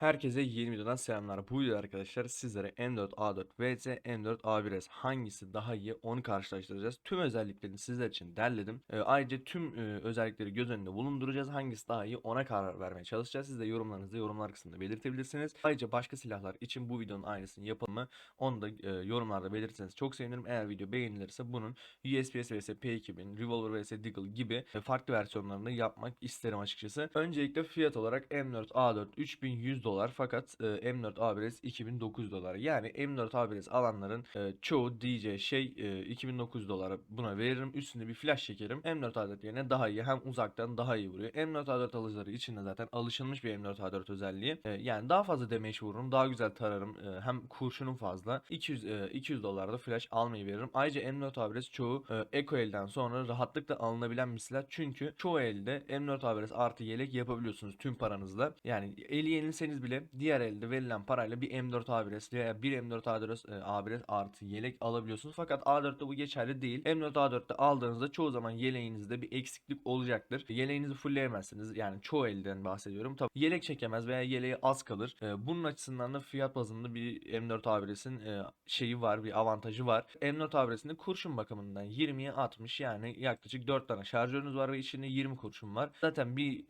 Herkese yeni videodan selamlar. Bu videoda arkadaşlar sizlere M4A4 vs M4A1S hangisi daha iyi onu karşılaştıracağız. Tüm özelliklerini sizler için derledim. Ee, ayrıca tüm e, özellikleri göz önünde bulunduracağız. Hangisi daha iyi ona karar vermeye çalışacağız. Siz de yorumlarınızı yorumlar kısmında belirtebilirsiniz. Ayrıca başka silahlar için bu videonun aynısını yapalım mı onu da e, yorumlarda belirtirseniz çok sevinirim. Eğer video beğenilirse bunun USPS vs P2000, Revolver vs Deagle gibi e, farklı versiyonlarını yapmak isterim açıkçası. Öncelikle fiyat olarak M4A4 3100 dolar fakat e, M4 A1S 2009 dolar. Yani M4 A1S alanların e, çoğu diyeceği şey e, 2009 dolara buna veririm. Üstüne bir flash çekerim. M4 A4 yerine daha iyi hem uzaktan daha iyi vuruyor. M4 A4 alıcıları için de zaten alışılmış bir M4 A4 özelliği. E, yani daha fazla damage vururum. Daha güzel tararım. E, hem kurşunum fazla. 200 e, 200 dolarda flash almayı veririm. Ayrıca M4 A1S çoğu e, Eco elden sonra rahatlıkla alınabilen silah. Çünkü çoğu elde M4 A1S artı yelek yapabiliyorsunuz tüm paranızla. Yani eli yenilseniz bile diğer elde verilen parayla bir M4 A1S veya bir M4 A1S, e, A1S artı yelek alabiliyorsunuz. Fakat A4'te bu geçerli değil. M4 A4'te aldığınızda çoğu zaman yeleğinizde bir eksiklik olacaktır. Yeleğinizi fullleyemezsiniz. Yani çoğu elden bahsediyorum. Tabii yelek çekemez veya yeleği az kalır. E, Bunun açısından da fiyat bazında bir M4 A1S'in e, şeyi var, bir avantajı var. M4 A1S'in de kurşun bakımından 20'ye 60 yani yaklaşık 4 tane şarjörünüz var ve içinde 20 kurşun var. Zaten bir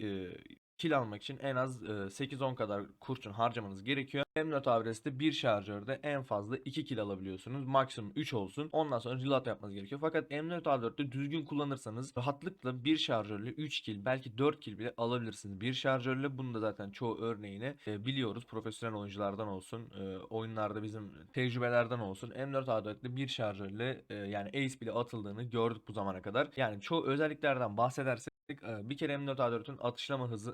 kill almak için en az e, 8-10 kadar kurşun harcamanız gerekiyor. M4 A1S'te bir şarjörde en fazla 2 kill alabiliyorsunuz. Maksimum 3 olsun. Ondan sonra reload yapmanız gerekiyor. Fakat M4 A4'te düzgün kullanırsanız rahatlıkla bir şarjörle 3 kill belki 4 kill bile alabilirsiniz. Bir şarjörle bunu da zaten çoğu örneğini biliyoruz. Profesyonel oyunculardan olsun, oyunlarda bizim tecrübelerden olsun. M4 A4'te bir şarjörle yani ace bile atıldığını gördük bu zamana kadar. Yani çoğu özelliklerden bahsedersek bir kere M4 A4'ün atışlama hızı,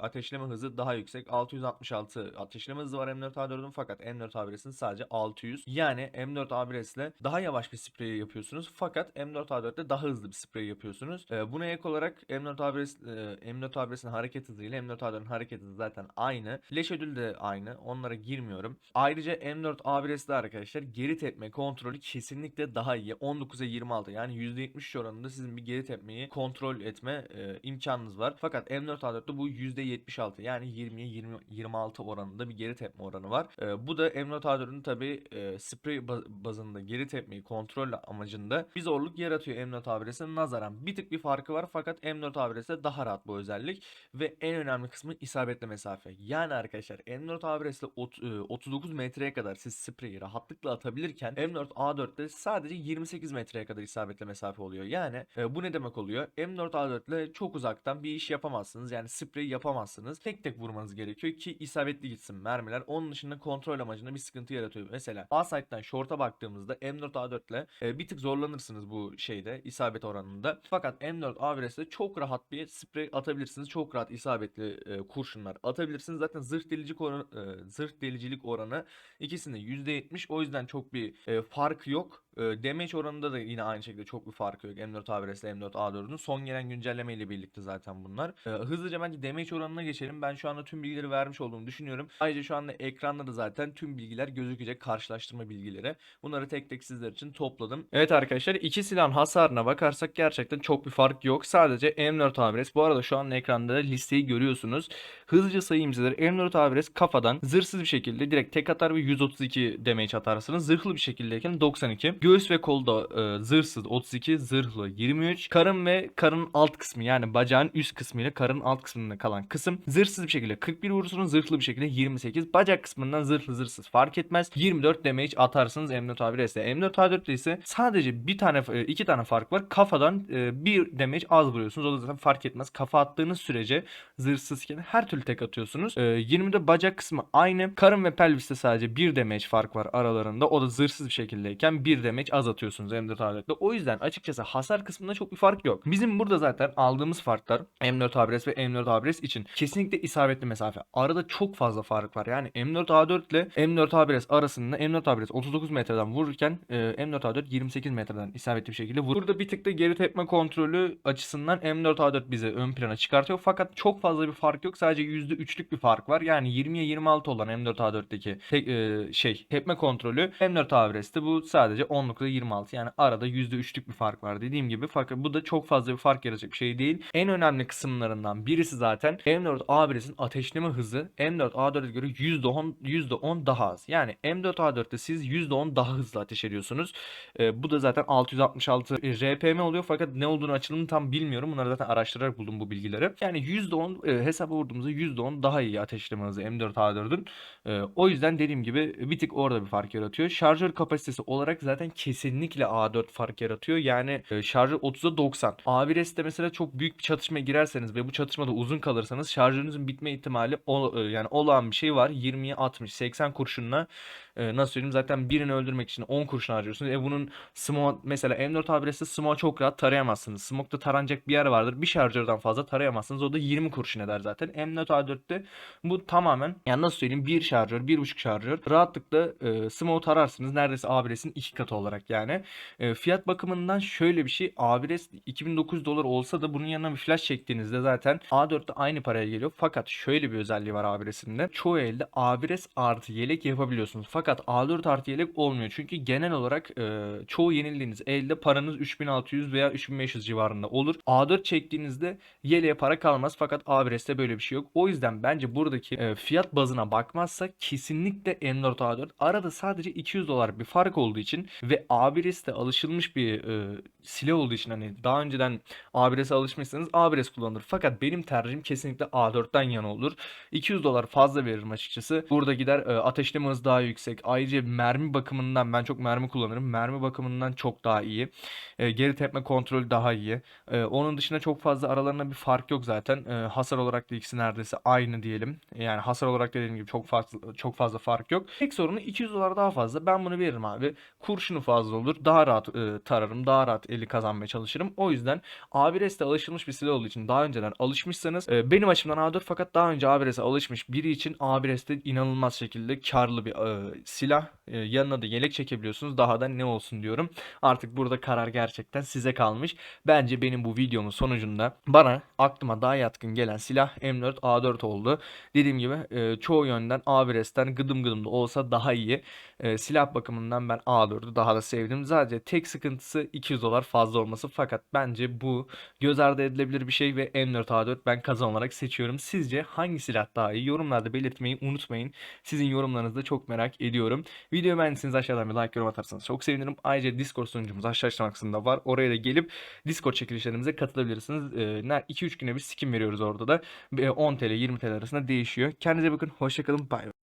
ateşleme hızı daha yüksek. 666 ateşleme hızı var M4 A4'ün fakat M4 A1S'in sadece 600. Yani M4 A1S ile daha yavaş bir sprey yapıyorsunuz fakat M4 A4'te daha hızlı bir sprey yapıyorsunuz. Buna ek olarak M4 A1S, e, M4 A1S'in hareket hızı ile M4 A4'ün hareket hızı zaten aynı. Flash ödül de aynı. Onlara girmiyorum. Ayrıca M4 A1S'de arkadaşlar geri tepme kontrolü kesinlikle daha iyi. 19'a 26 yani %70 oranında sizin bir geri tepmeyi kontrol etme e, imkanınız var. Fakat M4 A4'te bu %76 yani 20'ye 20, 26 oranında bir geri tepme oranı var. E, bu da M4 A4'ün tabi e, sprey ba- bazında geri tepmeyi kontrol amacında bir zorluk yaratıyor M4 A1S'e nazaran. Bir tık bir farkı var fakat M4 A1S'te daha rahat bu özellik ve en önemli kısmı isabetli mesafe. Yani arkadaşlar M4 A1S'te ot- e, 39 metreye kadar siz spreyi rahatlıkla atabilirken M4 A4'te sadece 28 metreye kadar isabetli mesafe oluyor. Yani e, bu ne demek oluyor? M4 A4 ile çok uzaktan bir iş yapamazsınız. Yani sprey yapamazsınız. Tek tek vurmanız gerekiyor ki isabetli gitsin mermiler. Onun dışında kontrol amacında bir sıkıntı yaratıyor. Mesela A site'den short'a baktığımızda M4 A4 ile e, bir tık zorlanırsınız bu şeyde isabet oranında. Fakat M4 A1S'de çok rahat bir sprey atabilirsiniz. Çok rahat isabetli e, kurşunlar atabilirsiniz. Zaten zırh delicilik oranı e, zırh delicilik oranı ikisinde %70. O yüzden çok bir e, fark yok. Damage oranında da yine aynı şekilde çok bir farkı yok. M4 A1S ile M4 A4'ün son gelen güncelleme ile birlikte zaten bunlar. Hızlıca bence damage oranına geçelim. Ben şu anda tüm bilgileri vermiş olduğumu düşünüyorum. Ayrıca şu anda ekranda da zaten tüm bilgiler gözükecek. Karşılaştırma bilgileri. Bunları tek tek sizler için topladım. Evet arkadaşlar iki silahın hasarına bakarsak gerçekten çok bir fark yok. Sadece M4 A1S. Bu arada şu an ekranda da listeyi görüyorsunuz. Hızlıca sayayım sizlere. M4 A1S kafadan zırhsız bir şekilde direkt tek atar ve 132 damage atarsınız. Zırhlı bir şekildeyken 92. Göğüs ve kolda e, zırhsız 32, zırhlı 23. Karın ve karın alt kısmı yani bacağın üst kısmı ile karın alt kısmında kalan kısım zırhsız bir şekilde 41 vurursunuz. Zırhlı bir şekilde 28. Bacak kısmından zırhlı zırhsız fark etmez. 24 damage atarsınız M4 A1S'de. M4 A4'te ise sadece bir tane e, iki tane fark var. Kafadan e, bir damage az vuruyorsunuz. O da zaten fark etmez. Kafa attığınız sürece zırhsızken her türlü tek atıyorsunuz. E, 20'de bacak kısmı aynı. Karın ve pelviste sadece bir damage fark var aralarında. O da zırhsız bir şekildeyken bir damage az atıyorsunuz M4 A4'te. O yüzden açıkçası hasar kısmında çok bir fark yok. Bizim burada zaten aldığımız farklar M4 A1S ve M4 A1S için kesinlikle isabetli mesafe. Arada çok fazla fark var. Yani M4 A4 ile M4 A1S arasında M4 A1S 39 metreden vururken e, M4 A4 28 metreden isabetli bir şekilde vurur. Burada bir tık da geri tepme kontrolü açısından M4 A4 bize ön plana çıkartıyor. Fakat çok fazla bir fark yok. Sadece %3'lük bir fark var. Yani 20'ye 26 olan M4A4'teki tek, e, şey tepme kontrolü M4 Avires'te bu sadece 10.26 yani arada %3'lük bir fark var dediğim gibi fakat bu da çok fazla bir fark yaratacak bir şey değil. En önemli kısımlarından birisi zaten M4 Avires'in ateşleme hızı M4 A4'e göre %10 %10 daha az. Yani M4 A4'te siz %10 daha hızlı ateş ediyorsunuz. E, bu da zaten 666 RPM oluyor fakat ne olduğunu açılımını tam bilmiyorum. Bunları zaten araştırarak buldum bu bilgileri. Yani %10 e, hesaba vurduğumuzda %10 daha iyi ateşleme hızı M4 A4'ün. E, o yüzden dediğim gibi bir tık orada bir fark yaratıyor. Şarjör kapasitesi olarak zaten kesinlikle A4 fark yaratıyor. Yani e, şarjör 30'a 90. A1S'te mesela çok büyük bir çatışmaya girerseniz ve bu çatışmada uzun kalırsanız şarjörünüzün bitme ihtimali e, yani olağan bir şey var. 20'ye 60 80 kurşunla e, nasıl söyleyeyim zaten birini öldürmek için 10 kurşun harcıyorsunuz. E bunun smoke mesela M4 A1S'te smoke çok rahat tarayamazsınız. Smoke'da taranacak bir yer vardır. Bir şarjörden fazla tarayamazsınız. O da 20 kurşun eder zaten. M4 A4'te bu tamamen yani nasıl söyleyeyim bir şarjör, bir buçuk şarjör rahatlıkla e, smoke tararsınız. Neredeyse A1S'in iki katı olarak yani. E, fiyat bakımından şöyle bir şey. A1S 2009 dolar olsa da bunun yanına bir flash çektiğinizde zaten A4'te aynı paraya geliyor. Fakat şöyle bir özelliği var A1S'in de. Çoğu elde A1S artı yelek yapabiliyorsunuz. Fakat A4 artı yelek olmuyor. Çünkü genel olarak e, çoğu yenildiğiniz elde paranız 3600 veya 3500 civarında olur. A4 çektiğinizde yeleğe para kalmaz. Fakat A1S'te böyle bir şey yok. O yüzden bence buradaki e, fiyat bazına bakmazsak kesinlikle M4 A4 arada sadece 200 dolar bir fark olduğu için ve A1S'te alışılmış bir e, silah olduğu için hani daha önceden A1S'e alışmışsanız A1S kullanılır. Fakat benim tercihim kesinlikle A4'ten yana olur. 200 dolar fazla veririm açıkçası. Burada gider e, ateşleme hızı daha yüksek. Ayrıca mermi bakımından ben çok mermi kullanırım. Mermi bakımından çok daha iyi. E, geri tepme kontrolü daha iyi. E, onun dışında çok fazla aralarında bir fark yok zaten. E, hasar olarak da ikisi neredeyse aynı diyelim. Yani hasar olarak dediğim gibi çok fazla çok fazla fark yok. Tek sorunu 200 dolar daha fazla. Ben bunu veririm abi. Kurşunu fazla olur. Daha rahat e, tararım. Daha rahat eli kazanmaya çalışırım. O yüzden A1S'te alışılmış bir silah olduğu için daha önceden alışmışsanız e, benim açımdan A4 fakat daha önce A1S'e alışmış biri için A1S'te inanılmaz şekilde karlı bir e, silah. E, yanına da yelek çekebiliyorsunuz. Daha da ne olsun diyorum. Artık burada karar gerçekten size kalmış. Bence benim bu videomun sonucunda bana aklıma daha yatkın gelen silah M4 A4 oldu. Dediğim gibi e, çoğu yönden A1S'ten gıdım gıdım da olsa daha iyi. E, silah bakımından ben A4'ü daha da sevdim. Sadece tek sıkıntısı 200 dolar fazla olması. Fakat bence bu göz ardı edilebilir bir şey ve M4 A4 ben kazan olarak seçiyorum. Sizce hangi silah daha iyi? Yorumlarda belirtmeyi unutmayın. Sizin yorumlarınızı da çok merak ediyorum. Videoyu beğendiyseniz aşağıdan bir like yorum atarsanız çok sevinirim. Ayrıca Discord sunucumuz aşağı açıklama kısmında var. Oraya da gelip Discord çekilişlerimize katılabilirsiniz. Ee, 2-3 güne bir skin veriyoruz orada da. Ee, 10 TL 20 TL arasında değişiyor. Kendinize bakın. Hoşçakalın. Bay bay.